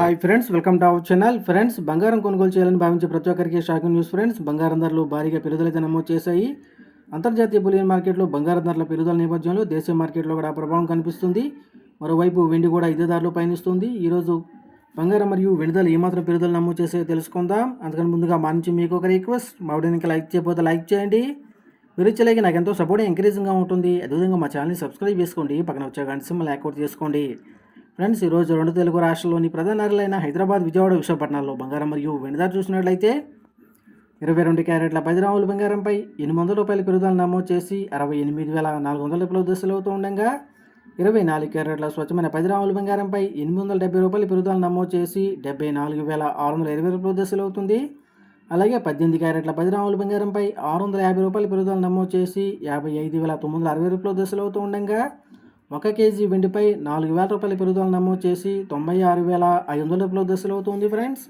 Hi friends welcome to our channel friends బంగారం కొనుగోలు చేయాలని భావించే ప్రతి ఒక్కరికి షాకింగ్ న్యూస్ ఫ్రెండ్స్ బంగారం ధరలు భారీగా పెరుగుదలైతే నమోదు చేశాయి. అంతర్జాతీయ బులియన్ మార్కెట్లో బంగారం ధరల పెరుగుదల నేపథ్యంలో దేశీయ మార్కెట్లో కూడా ప్రభావం కనిపిస్తుంది. మరోవైపు వెండి కూడా ఇదే ధరలు పయనిస్తుంది. ఈరోజు బంగారం మరియు వెండిదలు ఏమాత్రం పెరుగుదల నమోదు చేసే తెలుసుకుందాం. అందుకని ముందుగా మా నుంచి మీకు ఒక రిక్వెస్ట్ మా వీడియోని లైక్ చేయకపోతే లైక్ చేయండి. మీరు ఇచ్చలేక నాకు ఎంతో సపోర్ట్ ఎంకరేజింగ్గా ఉంటుంది. అదేవిధంగా మా ఛానల్ని సబ్స్క్రైబ్ చేసుకోండి. పక్కన వచ్చే గంట సింబల్ యాక్టివేట్ చేసుకోండి. ఫ్రెండ్స్ ఈరోజు రెండు తెలుగు రాష్ట్రాల్లోని ప్రధాన నగరాలైన హైదరాబాద్ విజయవాడ విశాఖపట్నాల్లో బంగారం మరియు వెనుదారు చూసినట్లయితే ఇరవై రెండు క్యారెట్ల పది గ్రాముల బంగారంపై ఎనిమిది వందల రూపాయల పెరుగుదల నమోదు చేసి అరవై ఎనిమిది వేల నాలుగు వందల రూపాయల దశలు అవుతూ ఉండగా ఇరవై నాలుగు క్యారెట్ల స్వచ్ఛమైన పది గ్రాముల బంగారంపై ఎనిమిది వందల డెబ్బై రూపాయల పెరుగుదల నమోదు చేసి డెబ్బై నాలుగు వేల ఆరు వందల ఇరవై రూపాయల దశలు అవుతుంది. అలాగే పద్దెనిమిది క్యారెట్ల పది గ్రాముల బంగారంపై ఆరు వందల యాభై రూపాయల పెరుగుదల నమోదు చేసి యాభై ఐదు వేల తొమ్మిది వందల అరవై రూపాయల దశలు అవుతూ ఉండగా ఒక కేజీ వెండిపై నాలుగు వేల రూపాయల పెరుగుదల నమోదు చేసి తొంభై ఆరు వేల ఐదు వందల రూపాయల దశలు అవుతుంది ఫ్రెండ్స్